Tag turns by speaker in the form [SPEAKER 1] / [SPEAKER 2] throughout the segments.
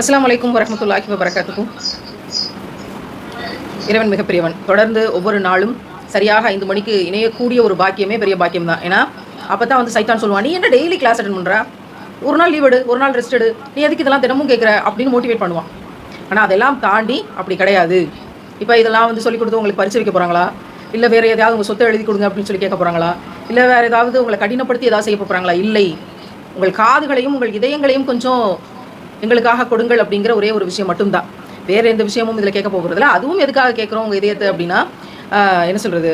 [SPEAKER 1] அஸ்லாம் அலைக்கும் வரமத்துல்லாஹி வபரகாத்துக்கும் இறைவன் மிகப்பெரியவன். தொடர்ந்து ஒவ்வொரு நாளும் சரியாக ஐந்து மணிக்கு இணையக்கூடிய ஒரு பாக்கியமே பெரிய பாக்கியம் தான். ஏன்னா அப்போ தான் வந்து சைத்தான் சொல்லுவான் நீ என்ன டெய்லி கிளாஸ் அட்டன் பண்ணுறா ஒரு நாள் லீவ் எடு ஒரு நாள் ரெஸ்ட் எடு. நீ எதுக்கு இதெல்லாம் தினமும் கேட்குற அப்படின்னு மோட்டிவேட் பண்ணுவான். ஆனால் அதெல்லாம் தாண்டி அப்படி கிடையாது. இப்போ இதெல்லாம் வந்து சொல்லி கொடுத்து உங்களுக்கு பரிசு வைக்க போகிறாங்களா இல்லை வேறு எதாவது உங்கள் சொத்தை எழுதி கொடுங்க அப்படின்னு சொல்லி கேட்க போகிறாங்களா இல்லை வேறு ஏதாவது உங்களை கடினப்படுத்தி ஏதாவது செய்ய போகிறாங்களா இல்லை. உங்கள் காதுகளையும் உங்கள் இதயங்களையும் கொஞ்சம் எங்களுக்காக கொடுங்கள் அப்படிங்கிற ஒரே ஒரு விஷயம் மட்டும்தான். வேற எந்த விஷயமும் இதில் கேட்க போகிறதில்ல. அதுவும் எதுக்காக கேட்குறோம் உங்கள் இதயத்தை அப்படின்னா என்ன சொல்கிறது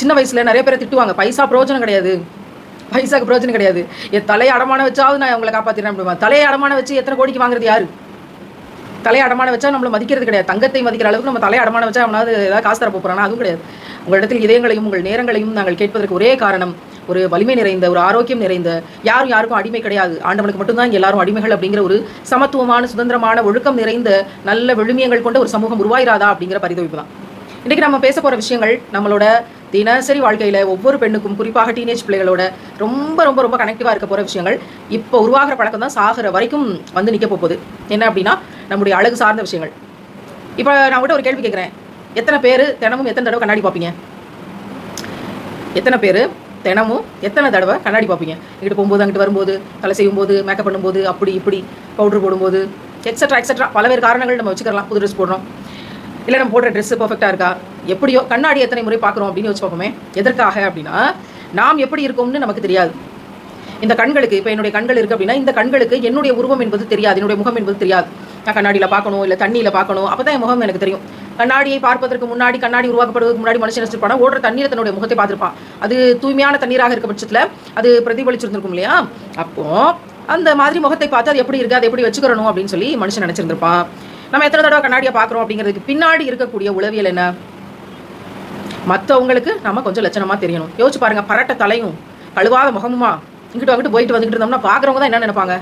[SPEAKER 1] சின்ன வயசில் நிறைய பேரை திட்டுவாங்க. பைசா பிரயோஜனம் கிடையாது. பைசாக்கு பிரயோஜனம் கிடையாது. என் தலையை அடமான வச்சாவது நான் உங்களை காப்பாற்றிடுறேன் அப்படிமா. தலையை அடமான வச்சு எத்தனை கோடிக்கு வாங்குறது யாரு? தலையை அடமான வச்சா நம்மளை மதிக்கிறது கிடையாது. தங்கத்தை மதிக்கிற அளவுக்கு நம்ம தலையை அடமான வச்சா அவனாவது ஏதாவது காசு தர போகிறானா அதுவும் கிடையாது. உங்களிடத்தில் இதயங்களையும் உங்கள் நேரங்களையும் நாங்கள் கேட்பதற்கு ஒரே காரணம் ஒரு வலிமை நிறைந்த ஒரு ஆரோக்கியம் நிறைந்த யாரும் யாருக்கும் அடிமை கிடையாது. ஆண்டவனுக்கு மட்டும்தான் இங்கே எல்லாரும் அடிமைகள் அப்படிங்கிற ஒரு சமத்துவமான சுதந்திரமான ஒழுக்கம் நிறைந்த நல்ல விழுமியங்கள் கொண்ட ஒரு சமூகம் உருவாயிராதா அப்படிங்கிற பரிதவிப்பு தான். இன்றைக்கி நம்ம பேச போகிற விஷயங்கள் நம்மளோட தினசரி வாழ்க்கையில் ஒவ்வொரு பெண்ணுக்கும் குறிப்பாக டீனேஜ் பிள்ளைகளோட ரொம்ப ரொம்ப ரொம்ப கனெக்டிவாக இருக்க போகிற விஷயங்கள் இப்போ உருவாகிற பழக்கம் தான் சாகிற வரைக்கும் வந்து நிற்க போகுது. என்ன அப்படின்னா நம்முடைய அழகு சார்ந்த விஷயங்கள். இப்போ நான் கூட ஒரு கேள்வி கேட்குறேன் எத்தனை பேர் தினமும் எத்தனை தடவை கண்ணாடி பார்ப்பீங்க? எத்தனை பேர் தினமும் எத்தனை தடவை கண்ணாடி பார்ப்பீங்க? இங்கிட்டு போகும்போது அங்கிட்டு வரும்போது தலை செய்யும்போது மேக்கப் பண்ணும்போது அப்படி இப்படி பவுட்ரு போடும்போது எக்ஸட்ரா எக்ஸட்ரா பலவேறு காரணங்கள் நம்ம வச்சுக்கலாம் புது ட்ரெஸ் போடுறோம். இல்லை நம்ம போடுற ட்ரெஸ் பர்ஃபெக்டாக இருக்கா? எப்படியோ கண்ணாடி எத்தனை முறை பார்க்குறோம் அப்படின்னு வச்சு பார்ப்போமே. எதற்காக அப்படின்னா நாம் எப்படி இருக்கோம்னு நமக்கு தெரியாது. இந்த கண்களுக்கு இப்போ என்னுடைய கண்கள் இருக்குது அப்படின்னா இந்த கண்களுக்கு என்னுடைய உருவம் என்பது தெரியாது. என்னுடைய முகம் என்பது தெரியாது. நான் கண்ணாடியில் பார்க்கணும் இல்லை தண்ணியில் பார்க்கணும். அப்போ தான் என் முகம் எனக்கு தெரியும். கண்ணாடியை பார்ப்பதற்கு முன்னாடி கண்ணாடி உருவாக்கப்படுவதற்கு முன்னாடி மனுஷன் நினைச்சிருப்பானா ஓடுற தண்ணீர் தன்னுடைய முகத்தை பார்த்துருப்பான். அது தூய்மையான தண்ணீராக இருக்க பட்சத்தில் அது பிரதிபலிச்சிருந்திருக்கும் இல்லையா? அப்போ அந்த மாதிரி முகத்தை பார்த்து அது எப்படி இருக்கு அதை எப்படி வச்சுக்கிறணும் அப்படின்னு சொல்லி மனுஷன் நினைச்சிருந்திருப்பான் நம்ம எத்தனை தடவை கண்ணாடியை பார்க்குறோம் அப்படிங்கிறதுக்கு பின்னாடி இருக்கக்கூடிய உளவியல் என்ன? மற்றவங்களுக்கு நம்ம கொஞ்சம் லட்சணமாக தெரியணும். யோசிச்சு பாருங்க பரட்ட தலையும் கழுவாத முகமுமா இங்கிட்டு அங்கிட்டு போயிட்டு வந்துக்கிட்டு இருந்தோம்னா பார்க்குறவங்க தான் என்ன நினைப்பாங்க?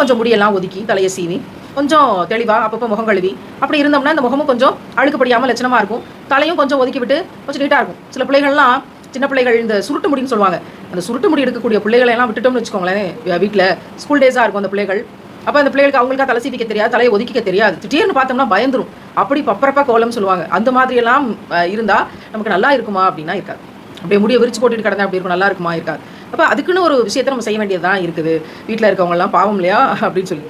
[SPEAKER 1] கொஞ்சம் முடியெல்லாம் ஒதுக்கி தலையை சீவி கொஞ்சம் தெளிவாக அப்பப்போ முகம் கழுவி. அப்படி இருந்தோம்னா இந்த முகமும் கொஞ்சம் அழுக்குப்படியாமல் லட்சணமாக இருக்கும். தலையும் கொஞ்சம் ஒதுக்கி விட்டு கொஞ்சம் நீட்டாக இருக்கும். சில பிள்ளைகள்லாம் சின்ன பிள்ளைகள் இந்த சுருட்டு முடின்னு சொல்லுவாங்க. அந்த சுருட்டு முடி எடுக்கக்கூடிய பிள்ளைகளை எல்லாம் விட்டுட்டோம்னு வச்சுக்கோங்களேன் வீட்டில் ஸ்கூல் டேஸாக இருக்கும் அந்த பிள்ளைகள். அப்போ அந்த பிள்ளைகளுக்கு அவங்களுக்கா தலை சீவிக்க தெரியாது தலையை ஒதுக்கிக்க தெரியாது. திடீர்னு பார்த்தோம்னா பயந்துரும். அப்படி பப்பரப்பா கோலம் சொல்லுவாங்க. அந்த மாதிரியெல்லாம் இருந்தால் நமக்கு நல்லா இருக்குமா அப்படின்னா இருக்காது. அப்படியே முடிய விரிச்சு போட்டுட்டு கிடந்தா அப்படி இருக்கும்? நல்லா இருக்குமா இருக்காது. அப்போ அதுக்குன்னு ஒரு விஷயத்தை நம்ம செய்ய வேண்டியதுதான் இருக்குது. வீட்டில் இருக்கவங்கலாம் பாவம் இல்லையா? அப்படின்னு சொல்லி.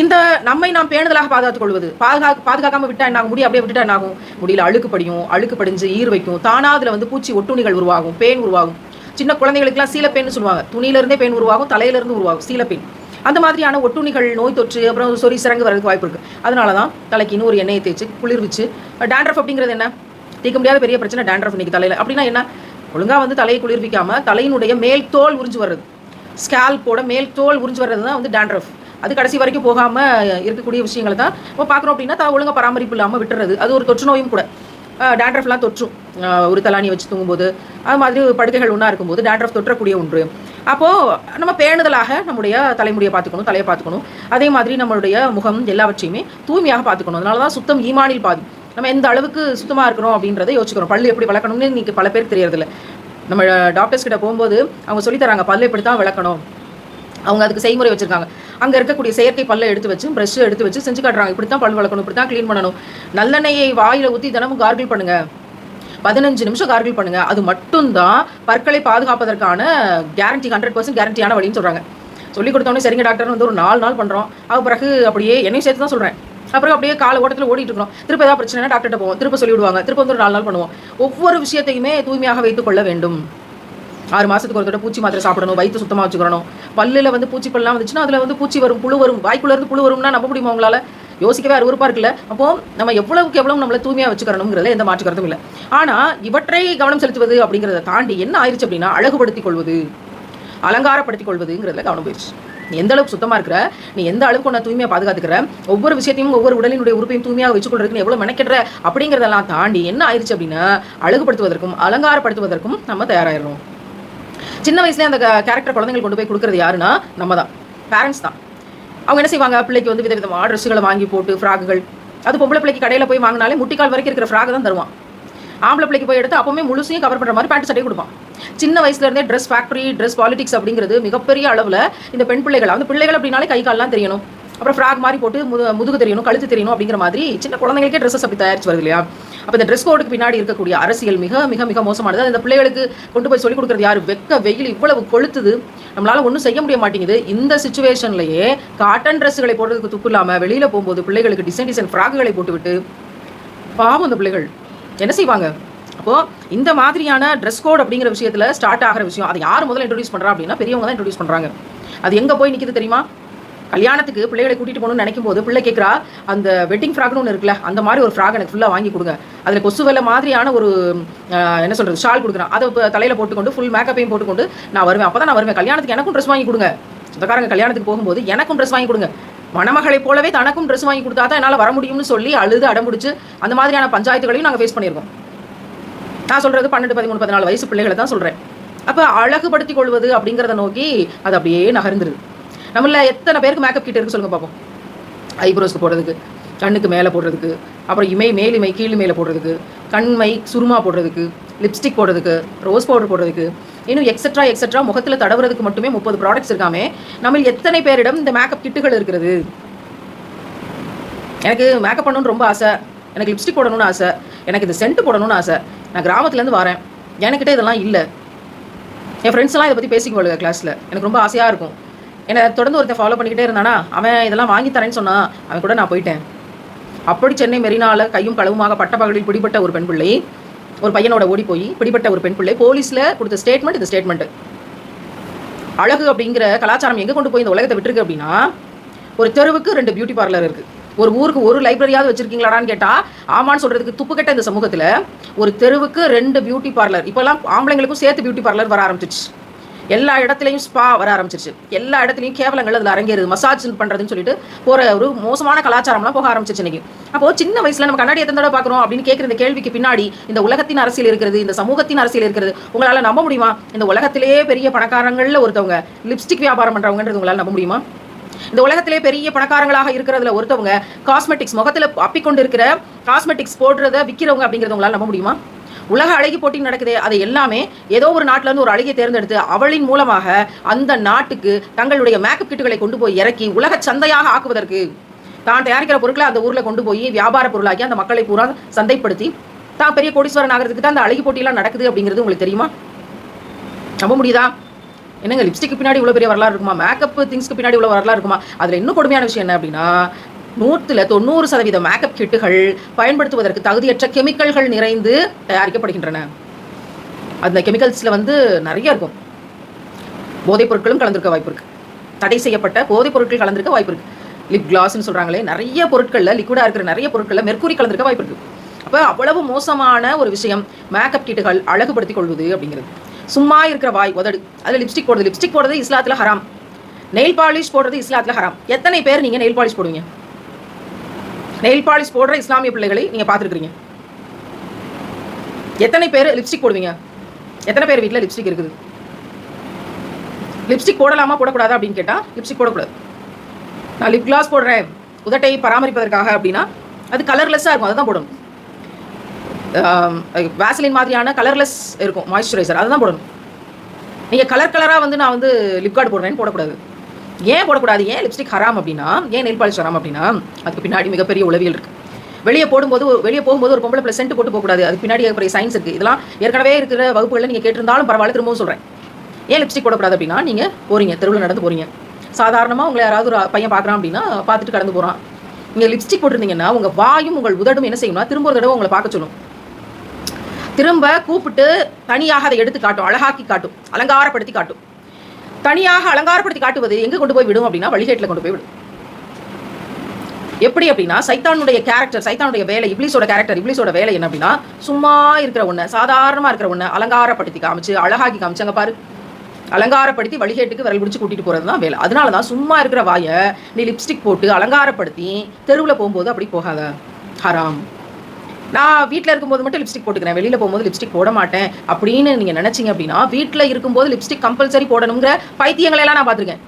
[SPEAKER 1] இந்த நம்மை நாம் பேணுதலாக பாதுகாத்துக் கொள்வது பாதுகா பாதுகாக்காம விட்டா என்ன ஆகும்? முடி அப்படியே விட்டுட்டா என்னாகும் முடியல அழுக்கு படியும் அழுக்கு படிஞ்சு ஈர் வைக்கும். தானா அதுல வந்து பூச்சி ஒட்டுணிகள் உருவாகும் பேன் உருவாகும். சின்ன குழந்தைகளுக்குலாம் சீலப்பேன்னு சொல்லுவாங்க. துணியிலிருந்தே பேன் உருவாகும் தலையிலிருந்து உருவாகும் சீலப்பேன் அந்த மாதிரியான ஒட்டுணிகள் நோய் தொற்று அப்புறம் சொறி சிறங்கு வரதுக்கு வாய்ப்பு இருக்கு. அதனால தான் தலைக்கு இன்னொரு எண்ணெயை தேய்ச்சி குளிர்விச்சு டேண்ட்ரஃப் அப்படிங்கிறது என்ன? தீர்க்க முடியாத பெரிய பிரச்சனை டேண்ட்ரஃப் இன்னைக்கு தலையில. அப்படின்னா என்ன? ஒழுங்கா வந்து தலையை குளிர்விக்காம தலையினுடைய மேல் தோல் உறிஞ்சு வர்றது. ஸ்கேல்போட மேல் தோல் உறிஞ்சு வர்றது தான் வந்து டேண்ட்ரஃப் அது கடைசி வரைக்கும் போகாம இருக்கக்கூடிய விஷயங்களை தான் இப்போ பார்க்குறோம் அப்படின்னா தான் ஒழுங்காக பராமரிப்பு இல்லாமல் விட்டுறது. அது ஒரு தொற்று நோயும் கூட. டேண்ட்ரஃப்லாம் தொற்றும். ஒரு தலானி வச்சு தூங்கும்போது. அது மாதிரி படுக்கைகள் ஒன்றா இருக்கும்போது டேண்ட்ரஃப் தொற்றக்கூடிய ஒன்று. அப்போது நம்ம பேணுதலாக நம்முடைய தலைமுடியை பார்த்துக்கணும் தலையை பார்த்துக்கணும். அதே மாதிரி நம்மளுடைய முகம் எல்லாவற்றையுமே தூய்மையாக பார்த்துக்கணும். அதனால தான் சுத்தம் ஈமானில் பாதி. நம்ம எந்த அளவுக்கு சுத்தமாக இருக்கிறோம் அப்படின்றத யோசிக்கிறோம். பல்லு எப்படி வளர்க்கணும்னு இன்னைக்கு பல பேர் தெரியறதில்ல. நம்ம டாக்டர்ஸ் கிட்ட போகும்போது அவங்க சொல்லித் தராங்க பல்லு இப்படி தான் விளக்கணும் அவங்க அதுக்கு செய்முறை வச்சுருக்காங்க. அங்கே இருக்கக்கூடிய செயற்கை பல்லை எடுத்து வச்சு ப்ரஷ் எடுத்து வச்சு செஞ்சு காட்டுறாங்க. இப்படி தான் பல் வளர்க்கணும் இப்படி தான் க்ளீன் பண்ணணும். நல்லெண்ணெயை வாயில் ஊற்றி தினமும் கார்கிள் பண்ணுங்க. பதினஞ்சு நிமிஷம் கார்கிள் பண்ணுங்க. அது மட்டும்தான் பற்களை பாதுகாப்பதற்கான கேரண்டி ஹண்ட்ரட் பர்சன்ட் கேரண்டியான வழின்னு சொல்கிறாங்க சொல்லி கொடுத்தோன்னே சரிங்க டாக்டர் வந்து ஒரு நாலு நாள் பண்ணுறோம் அது பிறகு அப்படியே என்னையும் சேர்த்து தான் சொல்கிறேன் அப்புறம் அப்படியே கால ஓட்டத்தில் ஓடிட்டு இருக்கோம் திருப்ப ஏதாவது பிரச்சனைனா டாக்டர்கிட்ட போவோம். திருப்ப சொல்லி விடுவாங்க திருப்ப வந்து ஒரு நாலு நாள் பண்ணுவோம். ஒவ்வொரு விஷயத்தையுமே தூய்மையாக வைத்துக் கொள்ள வேண்டும். ஆறு மாதத்துக்கு ஒரு தடவை பூச்சி மாத்திரை சாப்பிடணும் வயிற்று சுத்தமாக வச்சுக்கணும். பல்லில் வந்து பூச்சி பல்லாம் வந்துச்சுன்னா அதில் வந்து பூச்சி வரும் புழு வரும் வாய்க்குள்ள இருந்து புழு வரும்னா நம்ப முடியுமா உங்களால? யோசிக்கவே அருவருப்பா இருக்குல்ல. அப்போ நம்ம எவ்வளவுக்கு எவ்வளவு நம்மளை தூய்மையாக வச்சுக்கிறணுங்கிறத எந்த மாற்றுக்கிறதும் இல்லை. ஆனால் இவற்றை கவனம் செலுத்துவது அப்படிங்கிறத தாண்டி என்ன ஆயிருச்சு அப்படின்னா அழகுபடுத்திக் கொள்வது அலங்காரப்படுத்திக் கொள்வதுங்கிறதுல கவனம் போயிடுச்சு நீ எந்த அளவுக்கு சுத்தமா இருக்கிற நீ எந்த அளவுக்கு உன்னை தூய்மையாக பாதுகாத்துக்கிற ஒவ்வொரு விஷயத்தையும் ஒவ்வொரு உடலினுடைய உறுப்பையும் தூய்மையாக வச்சுக்கொள்றதுக்கு எவ்வளோ எவ்வளவு மெனக்கிடுற அப்படிங்கிறதெல்லாம் தாண்டி என்ன ஆயிருச்சு அப்படின்னா அழகுபடுத்துவதற்கும் அலங்காரப்படுத்துவதற்கும் நம்ம தயாராயிடணும். சின்ன வயசுல அந்த கேரக்டர் குழந்தைங்களுக்கு கொண்டு போய் கொடுக்குறது யாருன்னா நம்ம தான் பேரண்ட்ஸ் தான். அவங்க என்ன செய்வாங்க? பிள்ளைக்கு வந்து விதவிதமாக ட்ரெஸ்ஸுகளை வாங்கி போட்டு ஃப்ராக்குகள் அது பொம்பளை பிள்ளைக்கு கடையில் போய் வாங்கினாலே முட்டிக்கால் வரைக்கும் இருக்கிற ஃப்ராக் தான் தருவான். ஆம்பளை பிள்ளைக்கு போய் எடுத்து அப்பவுமே முழுசையும் கவர் பண்ணுற மாதிரி பேண்ட் சட்டையை கொடுப்பான். சின்ன வயசுலேருந்தே ட்ரெஸ் ஃபேக்டரி ட்ரெஸ் பாலிடிக்ஸ் அப்படிங்கிறது மிகப்பெரிய அளவில் இந்த பெண் பிள்ளைகள் அந்த பிள்ளைகள் அப்படின்னாலே கை கால்லாம் தெரியணும். அப்புறம் ஃப்ராக் மாதிரி போட்டு முது முதுகு தெரியணும் கழுத்து தெரியணும் அப்படிங்கிற மாதிரி சின்ன குழந்தைங்களுக்கே ட்ரெஸ்ஸஸ் அப்படி தயாரிச்சு வருது இல்லையா? அப்போ இந்த ட்ரெஸ் கோடுக்கு பின்னாடி இருக்கக்கூடிய அரசியல் மிக மிக மிக மோசமானது. அந்த இந்த பிள்ளைகளுக்கு கொண்டு போய் சொல்லிக் கொடுக்குறது யார்? வெக்க வெயில் இவ்வளவு கொளுத்துது. நம்மளால ஒன்றும் செய்ய முடிய மாட்டேங்குது. இந்த சுச்சுவேஷன்லயே காட்டன் ட்ரெஸ்ஸுகளை போடுறதுக்கு துப்பு இல்லாமல் வெளியில் போகும்போது பிள்ளைகளுக்கு டிசைன் டிசைன் ஃப்ராக்குகளை போட்டுவிட்டு பாவம் அந்த பிள்ளைகள். என்ன செய்வாங்க? அப்போ இந்த மாதிரியான ட்ரெஸ் கோட் அப்படிங்கிற விஷயத்துல ஸ்டார்ட் ஆகிற விஷயம் அதை யார் முதல்ல இன்ட்ரடியூஸ் பண்ணுறா அப்படின்னா பெரியவங்க தான் இன்ட்ரடியூஸ் பண்ணுறாங்க அது எங்கே போய் நிற்கிது தெரியுமா? கல்யாணத்துக்கு பிள்ளைகளை கூட்டிட்டு போகணும்னு நினைக்கும் போது பிள்ளை கேட்குறா அந்த வெட்டிங் ஃப்ராக்னு ஒன்று இருக்குல்ல அந்த மாதிரி ஒரு ஃப்ராக் எனக்கு ஃபுல்லாக வாங்கி கொடுங்க. அதில் கொசு வெள்ளை மாதிரியான ஒரு என்ன சொல்கிறது ஷால் கொடுக்குறான். அதை இப்போ தலையில் போட்டுக்கொண்டு ஃபுல் மேக்கப்பையும் போட்டுக்கொண்டு நான் வருவேன். அப்போ தான் நான் வருவேன். கல்யாணத்துக்கு எனக்கும் ட்ரெஸ் வாங்கி கொடுங்க. சொந்தக்காரங்க கல்யாணத்துக்கு போகும்போது எனக்கும் ட்ரெஸ் வாங்கி கொடுங்க. மணமகளை போலவே தனக்கும் ட்ரெஸ் வாங்கி கொடுத்தா தான் என்னால் வர முடியும்னு சொல்லி அழுது அடம்பிடிச்சு அந்த மாதிரியான பஞ்சாயத்துகளையும் நாங்கள் ஃபேஸ் பண்ணியிருக்கோம் நான் சொல்கிறது பன்னெண்டு பதிமூணு பதினாலு வயசு பிள்ளைகளை தான் சொல்கிறேன் அப்போ அழகுபடுத்தி கொள்வது அப்படிங்கிறத நோக்கி அது அப்படியே நகர்ந்துருது. நம்மள எத்தனை பேருக்கு மேக்கப் கிட்ட இருக்கு சொல்லுங்க பார்ப்போம் ஐப்ரோஸ்க்கு போடுறதுக்கு கண்ணுக்கு மேலே போடுறதுக்கு அப்புறம் இமை மேலிமை கீழ் மேலே போடுறதுக்கு கண்மை சுருமா போடுறதுக்கு லிப்ஸ்டிக் போடுறதுக்கு ரோஸ் பவுடர் போடுறதுக்கு இன்னும் எக்ஸட்ரா எக்ஸட்ரா முகத்தில் தடவுறதுக்கு மட்டுமே முப்பது ப்ராடக்ட்ஸ் இருக்காமே. நம்ம எத்தனை பேரிடம் இந்த மேக்கப் கிட்டுகள் இருக்கிறது? எனக்கு மேக்கப் பண்ணணும்னு ரொம்ப ஆசை. எனக்கு லிப்ஸ்டிக் போடணும்னு ஆசை. எனக்கு இந்த சென்ட் போடணும்னு ஆசை. நான் கிராமத்துலேருந்து வரேன். என்கிட்ட இதெல்லாம் இல்லை. என் ஃப்ரெண்ட்ஸ்லாம் இதை பற்றி பேசிக்குவாளுங்க கிளாஸில் எனக்கு ரொம்ப ஆசையாக இருக்கும். என்னை தொடர்ந்து ஒருத்தன் ஃபாலோ பண்ணிக்கிட்டே இருந்தானா? அவன் இதெல்லாம் வாங்கி தரேன்னு சொன்னான் அவன் கூட நான் போயிட்டேன். அப்படி சென்னை மெரினால கையும் களவுமாக பட்ட பகலில் பிடிபட்ட ஒரு பெண் பிள்ளை ஒரு பையனோட ஓடி போய் பிடிபட்ட ஒரு பெண் பிள்ளை போலீஸில் கொடுத்த ஸ்டேட்மெண்ட் இந்த ஸ்டேட்மெண்ட் அழகு அப்படிங்கிற கலாச்சாரம் எங்கே கொண்டு போய் இந்த உலகத்தை விட்டுருக்கு அப்படின்னா ஒரு தெருவுக்கு ரெண்டு பியூட்டி பார்லர் இருக்கு. ஒரு ஊருக்கு ஒரு லைப்ரரியாவது வச்சிருக்கீங்களாடான்னு கேட்டா ஆமான்னு சொல்றதுக்கு துப்பு கட்ட இந்த சமூகத்துல ஒரு தெருவுக்கு ரெண்டு பியூட்டி பார்லர் இப்போல்லாம் ஆம்பளைங்களுக்கும் சேர்த்து பியூட்டி பார்லர் வர ஆரம்பிச்சிச்சு எல்லா இடத்துலையும் ஸ்பா வர ஆரம்பிச்சிருச்சு. எல்லா இடத்துலையும் கேவலங்கள் அதில் அரங்கேறுது. மசாஜ் பண்ணுறதுன்னு சொல்லிட்டு போகிற ஒரு மோசமான கலாச்சாரம்லாம் போக ஆரம்பிச்சிருச்சு இன்னைக்கு. அப்போ சின்ன வயசுல நம்ம கண்ணாடி எத்தனை தடவை பார்க்குறோம் அப்படின்னு கேட்குற இந்த கேள்விக்கு பின்னாடி இந்த உலகத்தின் அரசியல் இருக்கிறது இந்த சமூகத்தின் அரசியல் இருக்கிறது உங்களால் நம்ப முடியுமா? இந்த உலகத்திலேயே பெரிய பணக்காரங்களில் ஒருத்தவங்க லிப்ஸ்டிக் வியாபாரம் பண்ணுறவங்கன்றது உங்களால் நம்ப முடியுமா? இந்த உலகத்திலே பெரிய பணக்காரங்களாக இருக்கிறதுல ஒருத்தவங்க காஸ்மெட்டிக்ஸ் முகத்துல அப்பிக்கொண்டு இருக்கிற காஸ்மெட்டிக்ஸ் போடுறத விற்கிறவங்க அப்படிங்கறத உங்களால நம்ப முடியுமா? உலக அழகி போட்டி நடக்குதே அது எல்லாமே ஏதோ ஒரு நாட்டிலேருந்து ஒரு அழகியை தேர்ந்தெடுத்து அவளின் மூலமாக அந்த நாட்டுக்கு தங்களுடைய மேக்கப் கிட்டுகளை கொண்டு போய் இறக்கி உலக சந்தையாக ஆக்குவதற்கு. தான் தயாரிக்கிற பொருட்களை அந்த ஊரில் கொண்டு போய் வியாபார பொருளாக்கி அந்த மக்களை பூரா சந்தைப்படுத்தி தான் பெரிய கோடீஸ்வரன் ஆகிறதுக்கு தான் அந்த அழகி போட்டியெல்லாம் நடக்குது அப்படிங்கிறது உங்களுக்கு தெரியுமா? நம்ப முடியுதா? என்னங்க லிப்ஸ்டிக் பின்னாடி இவ்வளோ பெரிய வரலாறு இருக்குமா? மேக்கப் திங்ஸ்க்கு பின்னாடி இவ்வளோ வரலாறு இருக்குமா? அதில் இன்னும் கொடுமையான விஷயம் என்ன அப்படின்னா நூற்றுல தொண்ணூறு சதவீத மேக்கப் கிட்டுகள் பயன்படுத்துவதற்கு தகுதியற்ற கெமிக்கல்கள் நிறைந்து தயாரிக்கப்படுகின்றன. அந்த கெமிக்கல்ஸில் வந்து நிறைய இருக்கும். போதைப் பொருட்களும் கலந்திருக்க வாய்ப்பு இருக்கு. தடை செய்யப்பட்ட போதைப் பொருட்கள் கலந்திருக்க வாய்ப்பு இருக்கு. லிப் கிளாஸ்னு சொல்கிறாங்களே நிறைய பொருட்களில் லிக்விடாக இருக்கிற நிறைய பொருட்களில் மெர்க்குரி கலந்திருக்க வாய்ப்பு இருக்கு. அப்போ அவ்வளவு மோசமான ஒரு விஷயம் மேக்கப் கிட்டுகள் அழகுபடுத்திக் கொள்வது அப்படிங்கிறது. சும்மா இருக்கிற வாய் உதடு. அதில் லிப்ஸ்டிக் போடுறது. லிப்ஸ்டிக் போடுறது இஸ்லாத்தில் ஹராம் நெயில் பாலிஷ் போடுறது இஸ்லாத்தில் ஹராம் எத்தனை பேர் நீங்கள் நெயில் பாலிஷ் போடுவீங்க? நெயில் பாலிஷ் போடுற இஸ்லாமிய பிள்ளைகளை நீங்கள் பார்த்துருக்கீங்க எத்தனை பேர் லிப்ஸ்டிக் போடுவீங்க? எத்தனை பேர் வீட்டில் லிப்ஸ்டிக் இருக்குது? லிப்ஸ்டிக் போடலாமா போடக்கூடாதா அப்படின்னு கேட்டால் லிப்ஸ்டிக் போடக்கூடாது. நான் லிப் கிளாஸ் போடுறேன். உதட்டை பராமரிப்பதற்காக அப்படின்னா அது கலர்லெஸ்ஸாக இருக்கும் அதை தான் போடணும் வேசலின் மாதிரியான கலர்லெஸ் இருக்கும் மாய்ஸ்சரைசர் அதை தான் போடணும். நீங்கள் கலர் கலராக வந்து நான் வந்து லிப் கார்டு போடுறேன்னு போடக்கூடாது. ஏன் போடக்கூடாது? ஏன் லிப்ஸ்டிக் ஹராம் அப்படின்னா ஏன் நெல் பாலிஷ் ஹராம் அப்படின்னா அதுக்கு பின்னாடி மிகப்பெரிய உளவியல் இருக்குது வெளியே போடும்போது வெளியே போகும்போது ஒரு பொம்பளை ப்ளஸ் சென்ட் போட்டு போகக்கூடாது. அதுக்கு பின்னாடி பெரிய சயின்ஸ் இருக்குது இதெல்லாம் ஏற்கனவே இருக்கிற வகுப்புகளில் நீங்கள் கேட்டிருந்தாலும் பரவாயில்ல திரும்பவும் சொல்கிறேன் ஏன் லிப்ஸ்டிக் போடக்கூடாது அப்படின்னா நீங்கள் போறீங்க தெருவில் நடந்து போகிறீங்க சாதாரணமாக உங்களை யாராவது ஒரு பையன் பார்க்குறான் அப்படின்னா பார்த்துட்டு கடந்து போகிறான் நீங்கள் லிப்ஸ்டிக் போட்டிருந்தீங்கன்னா உங்கள் வாயும் உங்கள் உதடும் என்ன செய்யணும்னா திரும்ப ஒரு தடவை உங்களை பார்க்க சொல்லும். திரும்ப கூப்பிட்டு தனியாக அதை எடுத்து காட்டும் அழகாக்கி காட்டும் அலங்காரப்படுத்தி காட்டும். தனியாக அலங்காரப்படுத்தி காட்டுவது எங்கே கொண்டு போய் விடும் அப்படின்னா வழிகேட்டில் கொண்டு போய் விடும். எப்படி அப்படின்னா சைத்தானுடைய கேரக்டர் சைத்தானுடைய வேலை இப்ளீஸோட கேரக்டர் இப்ளீஸோட வேலை என்ன அப்படின்னா சும்மா இருக்கிற ஒன்று சாதாரணமாக இருக்கிற ஒன்று அலங்காரப்படுத்தி காமிச்சு அழகாக்கி காமிச்சு அங்கே பாரு. அலங்காரப்படுத்தி வழிகேட்டுக்கு விரல் பிடிச்சி கூட்டிகிட்டு போகிறது தான் வேலை. அதனால தான் சும்மா இருக்கிற வாயை நீ லிப்ஸ்டிக் போட்டு அலங்காரப்படுத்தி தெருவில் போகும்போது அப்படி போகாத. ஹராம். நான் வீட்டில் இருக்கும்போது மட்டும் லிப்ஸ்டிக் போட்டுக்கிறேன். வெளியில் போகும்போது லிப்ஸ்டிக் போட மாட்டேன். அப்படின்னு நீங்கள் நினச்சிங்க அப்படின்னா வீட்டில் இருக்கும்போது லிப்ஸ்டிக் கம்பல்சரி போடணுங்கிற பைத்தியங்களெல்லாம் நான் பார்த்துருக்கேன்.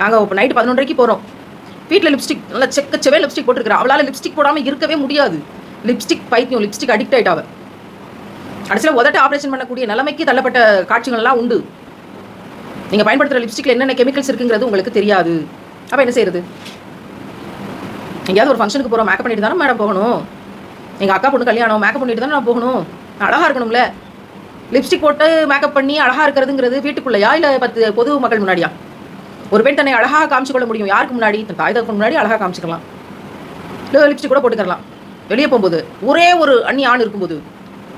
[SPEAKER 1] நாங்கள் இப்போ நைட்டு பதினொன்றரைக்கு போகிறோம் வீட்டில் லிப்ஸ்டிக் நல்லா செக்கச்சவே லிப்ஸ்டிக் போட்டுருக்கிறா. அவளால் லிப்ஸ்டிக் போடாமல் இருக்கவே முடியாது. லிப்ஸ்டிக் பைத்தியம் லிப்ஸ்டிக் அடிக்ட் ஆகிட்டாவ கடைசியில் உதட்ட ஆப்ரேஷன் பண்ணக்கூடிய நிலைமைக்கு தள்ளப்பட்ட காட்சிகள்லாம் உண்டு. நீங்கள் பயன்படுத்துகிற லிப்ஸ்டிக்கில் என்னென்ன கெமிக்கல்ஸ் இருக்குங்கிறது உங்களுக்கு தெரியாது. அப்போ என்ன செய்யறது எங்கேயாவது ஒரு ஃபங்க்ஷனுக்கு போகிறோம் மேக்கப் பண்ணிட்டு தானே மேடம் போகணும். எங்கள் அக்கா பொண்ணு கல்யாணம் மேக்கப் பண்ணிட்டு தானே நான் போகணும்? அழகாக இருக்கணும்ல? லிப்ஸ்டிக் போட்டு மேக்கப் பண்ணி அழகாக இருக்கிறதுங்கிறது வீட்டுக்குள்ளேயா? இல்லை பத்து பொது மக்கள் முன்னாடியா? ஒரு பெண் தன்னை அழகாக காமிச்சிக்கொள்ள முடியும். யாருக்கு முன்னாடி? தன் தாய் முன்னாடி அழகாக காமிச்சிக்கலாம். இல்லை லிப்ஸ்டிக் கூட போட்டுக்கலாம். வெளியே போகும்போது ஒரே ஒரு அந்நிய ஆண் இருக்கும்போது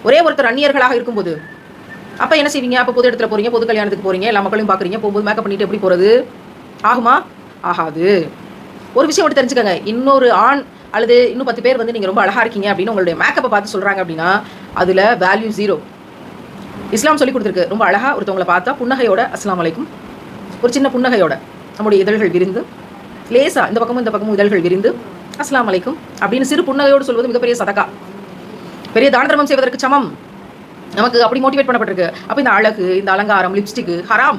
[SPEAKER 1] ஒரே ஒருத்தர் அந்நியர்களாக இருக்கும்போது அப்போ என்ன செய்வீங்க? அப்போ பொது இடத்துல போகிறீங்க பொது கல்யாணத்துக்கு போகிறீங்க எல்லா மக்களையும் பார்க்குறீங்க போகும்போது மேக்கப் பண்ணிட்டு எப்படி போகிறது ஆகுமா? ஆகாது. ஒரு விஷயம் மட்டும் தெரிஞ்சுக்கோங்க. இன்னொரு ஆண் அல்லது இன்னும் பத்து பேர் வந்து நீங்கள் ரொம்ப அழகாக இருக்கீங்க அப்படின்னு உங்களுடைய மேக்கப்பை பார்த்து சொல்கிறாங்க அப்படின்னா அதில் வேல்யூ ஜீரோ இஸ்லாம் சொல்லி கொடுத்துருக்கு. ரொம்ப அழகாக ஒருத்தவங்களை பார்த்தா புன்னகையோட அஸ்லாம் வலைக்கும் ஒரு சின்ன புன்னகையோட நம்முடைய இதழ்கள் விரிந்து லேசா இந்த பக்கமும் இந்த பக்கமும் இதழ்கள் விரிந்து அஸ்லாம் வலைக்கும் அப்படின்னு சிறு புன்னகையோடு சொல்வது மிகப்பெரிய சதக்கா பெரிய தான தர்மம் செய்வதற்கு சமம். நமக்கு அப்படி மோட்டிவேட் பண்ணப்பட்டிருக்கு. அப்போ இந்த அழகு இந்த அலங்காரம் லிப்ஸ்டிக்கு ஹராம்